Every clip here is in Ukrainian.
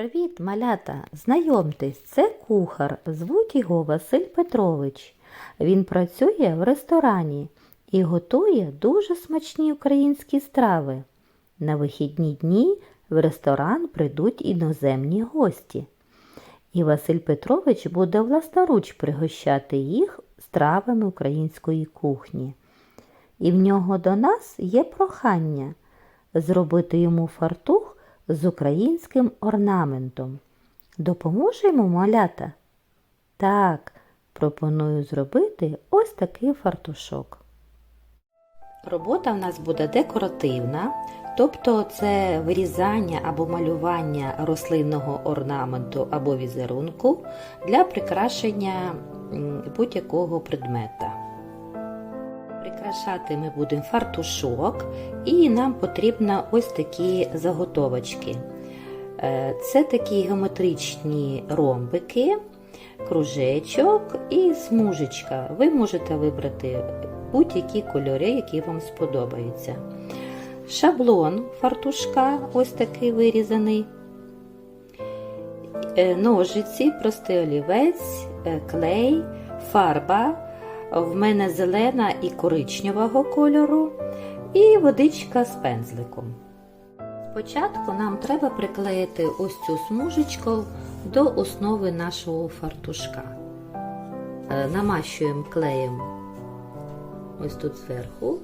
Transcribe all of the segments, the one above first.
Привіт, малята! Знайомтесь, це кухар. Звуть його Василь Петрович. Він працює в ресторані і готує дуже смачні українські страви. На вихідні дні в ресторан прийдуть іноземні гості. І Василь Петрович буде власноруч пригощати їх стравами української кухні. І в нього до нас є прохання зробити йому фартух з українським орнаментом. Допоможемо малята? Так, пропоную зробити ось такий фартушок. Робота в нас буде декоративна, тобто це вирізання або малювання рослинного орнаменту або візерунку для прикрашення будь-якого предмета. Прикрашати ми будемо фартушок, і нам потрібно ось такі заготовочки. Е, Це такі геометричні ромбики, кружечок і смужечка. Ви можете вибрати будь-які кольори, які вам сподобаються. Шаблон фартушка, ось такий вирізаний. Е, Ножиці, простий олівець, е, клей, фарба. В мене зелена і коричневого кольору, і водичка з пензликом. Спочатку нам треба приклеїти ось цю смужечку до основи нашого фартушка. Е, Намащуємо клеєм ось тут зверху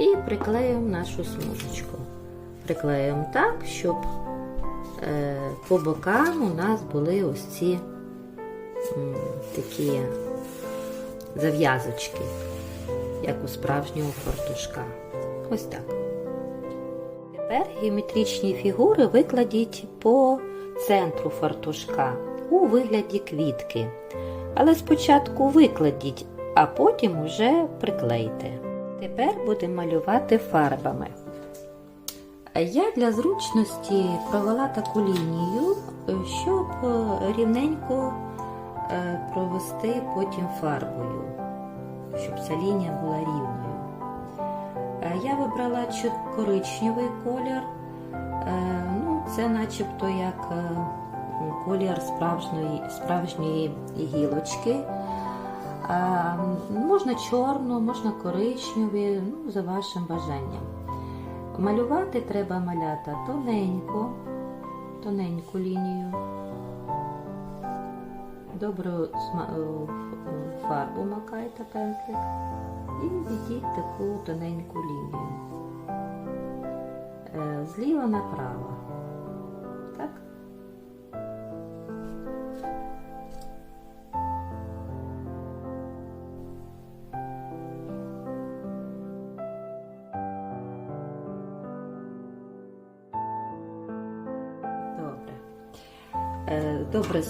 і приклеїмо нашу смужечку. Приклеїмо так, щоб е, по бокам у нас були ось ці такі зав'язочки, як у справжнього фартушка. Ось так. Тепер геометричні фігури викладіть по центру фартушка у вигляді квітки. Але спочатку викладіть, а потім уже приклейте. Тепер будемо малювати фарбами. Я для зручності провела таку лінію, щоб рівненько е, провести потім фарбою, щоб ця лінія була рівною. Е, Я вибрала коричневий колір, Е, ну, це начебто як е, колір справжньої, справжньої гілочки. Можна чорну, можна коричневі, ну, за вашим бажанням. Малювати треба малята тоненько, тоненьку лінію. Добру е, фарбу макайте пензлик і введіть таку тоненьку лінію. Е, Зліва направо. Так? Добре. Е, Добре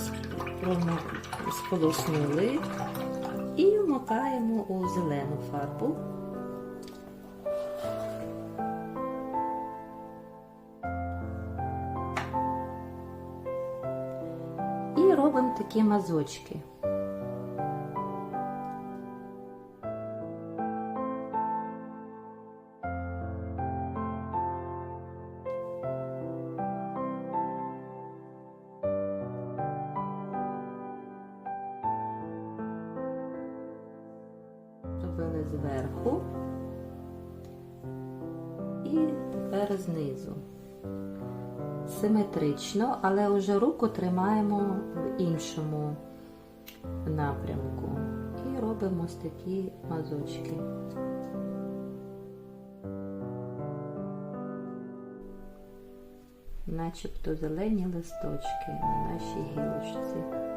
сполоснули і вмикаємо у зелену фарбу. І робимо такі мазочки. Робили зверху і тепер знизу. Симетрично, але вже руку тримаємо в іншому напрямку. І робимо ось такі мазочки. Начебто зелені листочки на нашій гілочці.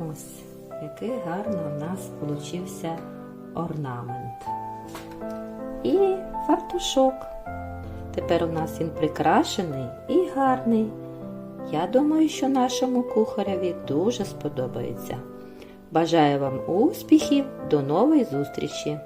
Ось, який гарно у нас получився орнамент. І фартушок. Тепер у нас він прикрашений і гарний. Я думаю, що нашому кухареві дуже сподобається. Бажаю вам успіхів, до нової зустрічі!